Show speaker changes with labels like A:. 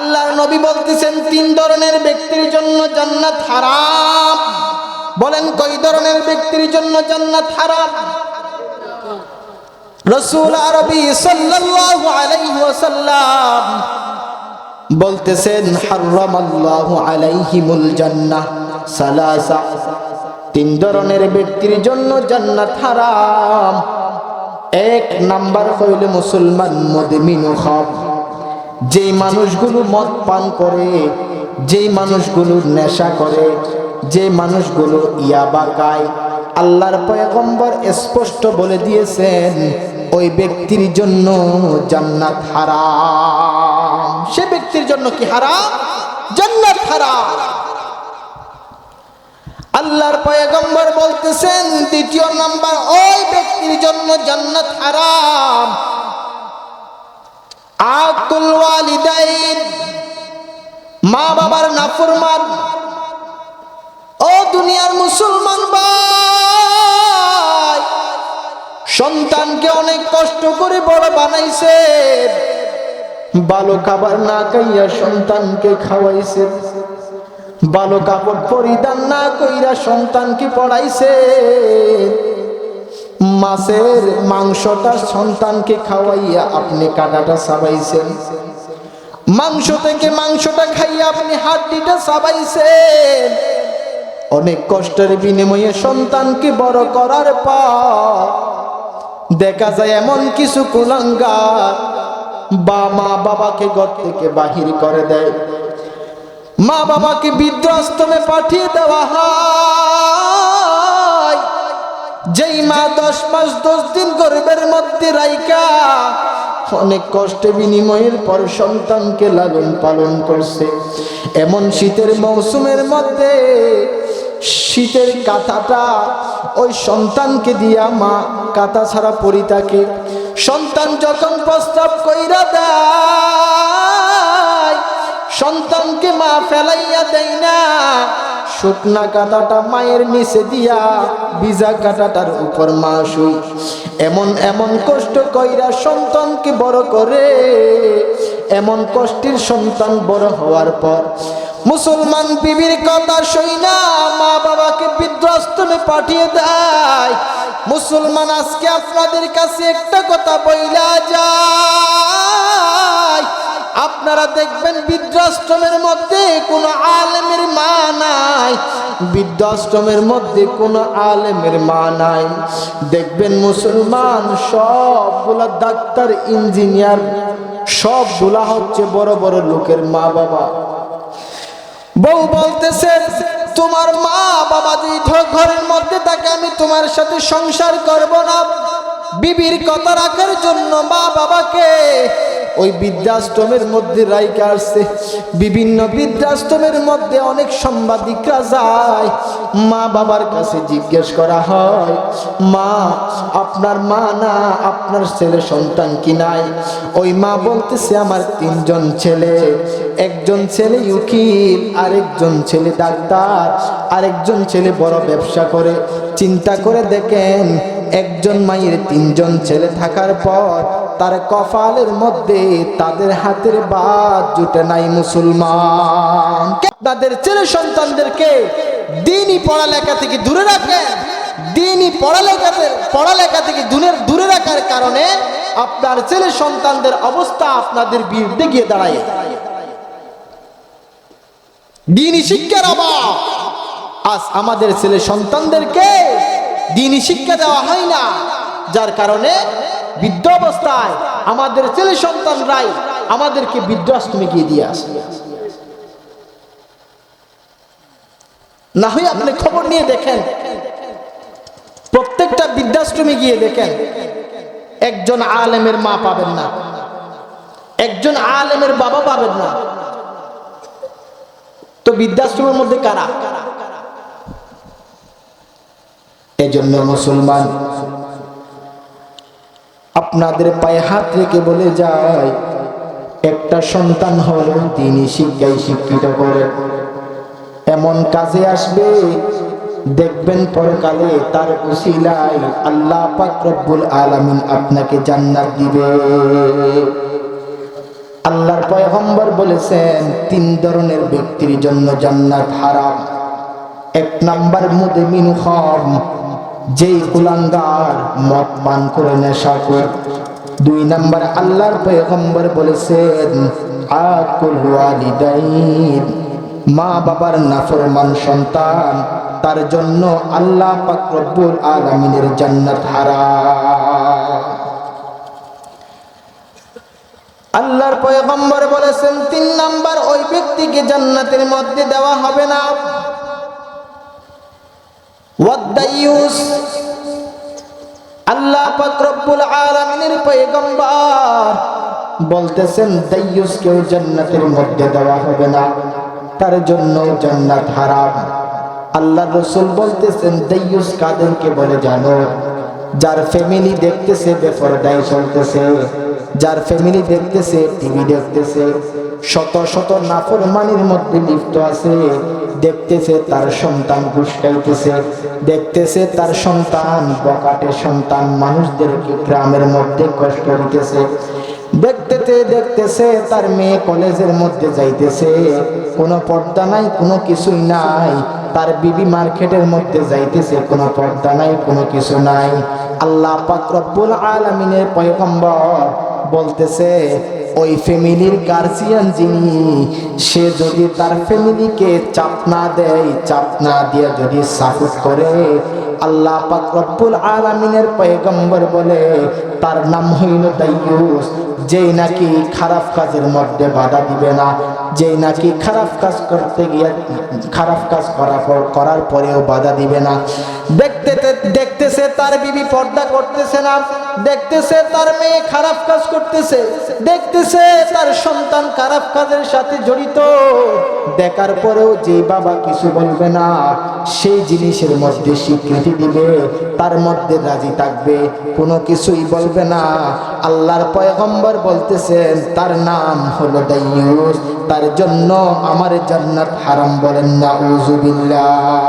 A: আল্লাহর নবী বলতেছেন, তিন ধরনের ব্যক্তির জন্য জান্নাত হারাম। বলেন কই ধরনের ব্যক্তির জন্য জান্নাত হারাম? রসুল আরবি সাল্লাল্লাহু আলাইহি ওয়াসাল্লাম বলতেছেন আলাইহিমুল জান্নাহ সালাসা। তিন ধরনের ব্যক্তির জন্য জান্নাত হারাম। এক নাম্বার হইল মুসলমান, মদমিনু খাব যেই মানুষগুলো মদ পান করে, যেই মানুষগুলো নেশা করে যে মানুষগুলো ইয়াবা খায়, আল্লাহর পয়গম্বর স্পষ্ট বলে দিয়েছেন, ওই ব্যক্তির জন্য জান্নাত হারাম। সে ব্যক্তির জন্য কি হারাম? জান্নাত হারাম। আল্লাহর পয়গম্বর বলতেছেন, দ্বিতীয় নাম্বার, ওই ব্যক্তির জন্য জান্নাত হারাম। আকুল ওয়ালিদাইন মা বাবার নাফরমান। ও দুনিয়ার মুসলমান ভাই, সন্তানকে অনেক কষ্ট করে বড় বানাইছে। না খাইয়া সন্তানকে খাওয়াইছে। ভালো কাপড় পরিধান না কইরা সন্তানকে পড়াইছে। মাছের মাংসটা সন্তানকে খাওয়াইয়া আপনি কাটাটা সাবাইছেন মাংস থেকে মাংসটা খাইয়া আপনি হাড্ডিটা সাবাইছেন অনেক কষ্টের বিনিময়ে সন্তানকে বড় করার পর দেখা যায় এমন কিছু কুলাঙ্গার বা মা বাবাকে ঘর থেকে বাহির করে দেয়। মা বাবাকে বৃদ্ধাশ্রমে পাঠিয়ে দেওয়া হয়। যেই মা দশ মাস দশ দিন গর্বের মধ্যে রাইকা অনেক কষ্টে বিনিময়ের পর সন্তানকে লালন পালন করছে। এমন শীতের মৌসুমের মধ্যে শীতের কাঁথাটা ওই সন্তানকে দিয়া মা কাঁথা ছাড়া পরি থাকে। সন্তান যখন প্রস্তাব কইরা দেয়, সন্তানকে মা ফেলাইয়া দেয় না শুকনা কাটাটা মায়ের নিচে দিয়া, ভিজা কাটাটার উপর মা শুই। এমন এমন কষ্ট কইরা সন্তানকে বড় করে, এমন কষ্টের সন্তান বড় হওয়ার পর মুসলমান বিবির কথা শুই না, মা বাবাকে বৃদ্ধাশ্রমে পাঠিয়ে দেয়। মুসলমান আজকে আপনাদের কাছে একটা কথা বইলা যায়। আপনারা দেখবেন বৃদ্ধাশ্রমের মধ্যে কোনো আলেমের মা নাই। বৃদ্ধাশ্রমের মধ্যে কোনো আলেমের মা নাই। দেখবেন মুসলমান সবগুলা ডাক্তার, ইঞ্জিনিয়ার, সবগুলা হচ্ছে বড় বড় লোকের মা বাবা বউ বলতেছে, তোমার মা বাবা যদি ঘরের মধ্যে থাকে, আমি তোমার সাথে সংসার করব না। বিবির কথা রাখার জন্য মা বাবাকে ওই বৃদ্ধাশ্রমের মধ্যে রাইকা আসছে। বিভিন্ন বৃদ্ধাশ্রমের মধ্যে অনেক সাংবাদিকরা যায়। মা বাবার কাছে জিজ্ঞেস করা হয়, মা, আপনার মা না আপনার ছেলে সন্তান কি নাই? ওই মা বলতেছে, আমার তিনজন ছেলে। একজন ছেলে উকিল, আরেকজন ছেলে ডাক্তার, আরেকজন ছেলে বড় ব্যবসা করে। চিন্তা করে দেখেন, একজন মায়ের তিনজন ছেলে থাকার পর তার কপালের মধ্যে তাদের হাতের বাদ জুটে নাই মুসলমান। তাদের ছেলে সন্তানদেরকে দিনই পড়ালেখা থেকে দূরে রাখেন দিনই পড়ালেখাতে পড়ালেখা থেকে দূরে দূরে রাখার কারণে আপনার ছেলে সন্তানদের অবস্থা আপনাদের বিরুদ্ধে গিয়ে দাঁড়ায়। দিনই শিক্ষার অভাব। আজ আমাদের ছেলে সন্তানদেরকে দিনই শিক্ষা দেওয়া হয় না। যার কারণে বৃদ্ধ অবস্থায় আমাদের ছেলে সন্তানরাই আমাদেরকে বৃদ্ধাশ্রমে গিয়ে দিয়ে আসে। না হয় আপনি খবর নিয়ে দেখেন, প্রত্যেকটা বৃদ্ধাশ্রমে গিয়ে দেখেন, একজন আলেমের মা পাবেন না, একজন আলেমের বাবা পাবেন না। তো বৃদ্ধাশ্রমের মধ্যে কারা? এজন্য মুসলমান আপনাদের পায়ে হাত রেখে বলে যায়, একটা সন্তান হলেও তিনি শিক্ষায় শিক্ষিত করে। এমন কাজে আসবে, দেখবেন পরকালে তার উসিলায় আল্লাহ পাক রব্বুল আলামিন আপনাকে জান্নাত দিবে। আল্লাহর পয়গম্বর বলেছেন, তিন ধরনের ব্যক্তির জন্য জান্নাত হারাম। এক নাম্বার মুদে মিনু খাম যেই কুলাঙ্গার মদ পান করে নেশা করে। দুই নাম্বার আল্লাহর পয়গম্বর বলেছেন, আকুল মা বাবার নাফরমান সন্তান, তার জন্য আল্লাহ পাক রব্বুল জান্নাত হারাম। আল্লাহর পয়গম্বর বলেছেন, তিন নাম্বার ওই ব্যক্তিকে জান্নাতের মধ্যে দেওয়া হবে না। আল্লাহ পাক বলতেছেন, দাইয়ুস কেউ জান্নাতের মধ্যে দেওয়া হবে না, তার জন্য জান্নাত হারাম। আল্লাহ রসুল বলতেছেন, দাইয়ুস কাদেরকে বলে জানো, যার ফ্যামিলি দেখতেছে বেপরদায় চলতেছে। যার ফ্যামিলি দেখতেছে টিভি দেখতেছে, শত শত নাফরমানির মধ্যে লিপ্ত আছে, দেখতেছে তার সন্তান ঘুষকাইতেছে দেখতেছে তার সন্তান বকাটে সন্তান মানুষদেরকে গ্রামের মধ্যে কষ্ট দিতেছে, দেখতেতে দেখতেছে তার মেয়ে কলেজের মধ্যে যাইতেছে, কোনো পর্দা নাই, কোনো কিছুই নাই, তার বিবি মার্কেটের মধ্যে যাইতেছে, কোনো পর্দা নাই, কোনো কিছু নাই, আল্লাহ পাক রব্বুল আলামিনের পয়গম্বর বলতেছে, ওই ফ্যামিলির গার্জিয়ান যিনি, সে যদি তার ফ্যামিলিকে চাপ না দেয়, চাপ না দিয়ে যদি সাপোর্ট করে আল্লাহ পাক রব্বুল আলামিনের পয়গম্বর বলে, তার নাম হইল দাইয়ুস যেই নাকি খারাপ কাজের মধ্যে বাধা দিবে না, যেই নাকি খারাপ কাজ করতে গিয়ে, খারাপ কাজ করার করার পরেও বাধা দিবে না। দেখতে দেখতেছে তার বিবি পর্দা করতেছে না, দেখতেছে তার মেয়ে খারাপ কাজ করতেছে, দেখতেছে তার সন্তান খারাপ কাজের সাথে জড়িত। দেখার পরেও যে বাবা কিছু বলবে না, সেই জিনিসের মধ্যে স্বীকৃতি দিবে, তার মধ্যে রাজি থাকবে। কোনো কিছুই বলবে না। আল্লাহর পয়গম্বর বলতেছেন, তার নাম হলো দাইয়ুস। তার জন্য আমার জান্নাত হারাম বলেন না উজুবিল্লাহ